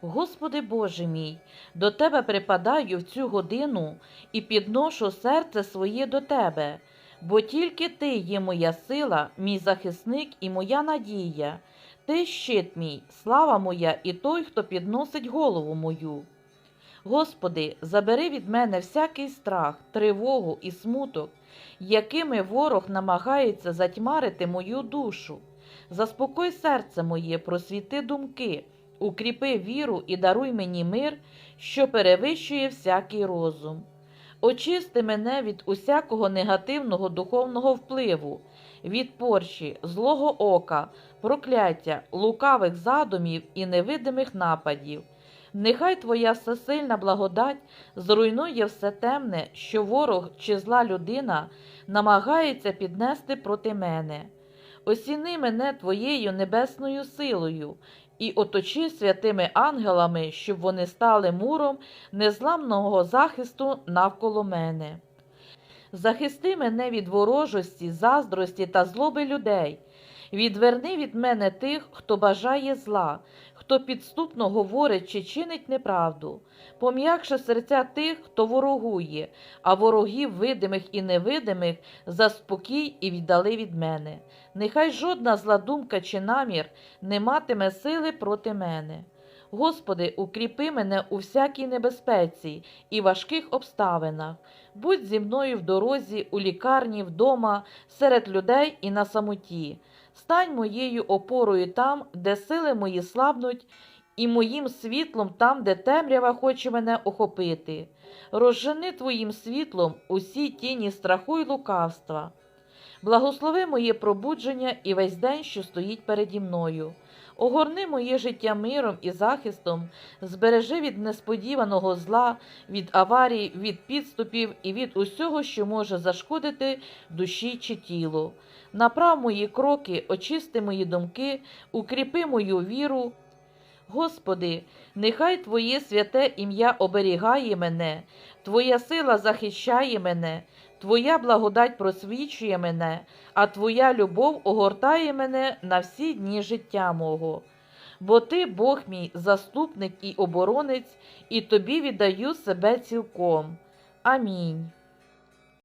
Господи Боже мій, до Тебе припадаю в цю годину і підношу серце своє до Тебе, бо тільки Ти є моя сила, мій захисник і моя надія. Ти щит мій, слава моя і той, хто підносить голову мою. Господи, забери від мене всякий страх, тривогу і смуток, якими ворог намагається затьмарити мою душу. Заспокой серце моє, просвіти думки, укріпи віру і даруй мені мир, що перевищує всякий розум. Очисти мене від усякого негативного духовного впливу, від порчі, злого ока, прокляття, лукавих задумів і невидимих нападів. Нехай Твоя всесильна благодать зруйнує все темне, що ворог чи зла людина намагається піднести проти мене. Осіни мене Твоєю небесною силою і оточи святими ангелами, щоб вони стали муром незламного захисту навколо мене. Захисти мене від ворожості, заздрості та злоби людей. Відверни від мене тих, хто бажає зла, хто підступно говорить чи чинить неправду. Пом'якши серця тих, хто ворогує, а ворогів видимих і невидимих заспокій і віддали від мене. Нехай жодна зла думка чи намір не матиме сили проти мене. Господи, укріпи мене у всякій небезпеці і важких обставинах. Будь зі мною в дорозі, у лікарні, вдома, серед людей і на самоті. Стань моєю опорою там, де сили мої слабнуть, і моїм світлом там, де темрява хоче мене охопити. Розжени твоїм світлом усі тіні страху й лукавства. Благослови моє пробудження і весь день, що стоїть переді мною. Огорни моє життя миром і захистом, збережи від несподіваного зла, від аварій, від підступів і від усього, що може зашкодити душі чи тілу. Направ мої кроки, очисти мої думки, укріпи мою віру. Господи, нехай Твоє святе ім'я оберігає мене, Твоя сила захищає мене, Твоя благодать просвічує мене, а Твоя любов огортає мене на всі дні життя мого. Бо Ти, Бог мій, заступник і оборонець, і Тобі віддаю себе цілком. Амінь.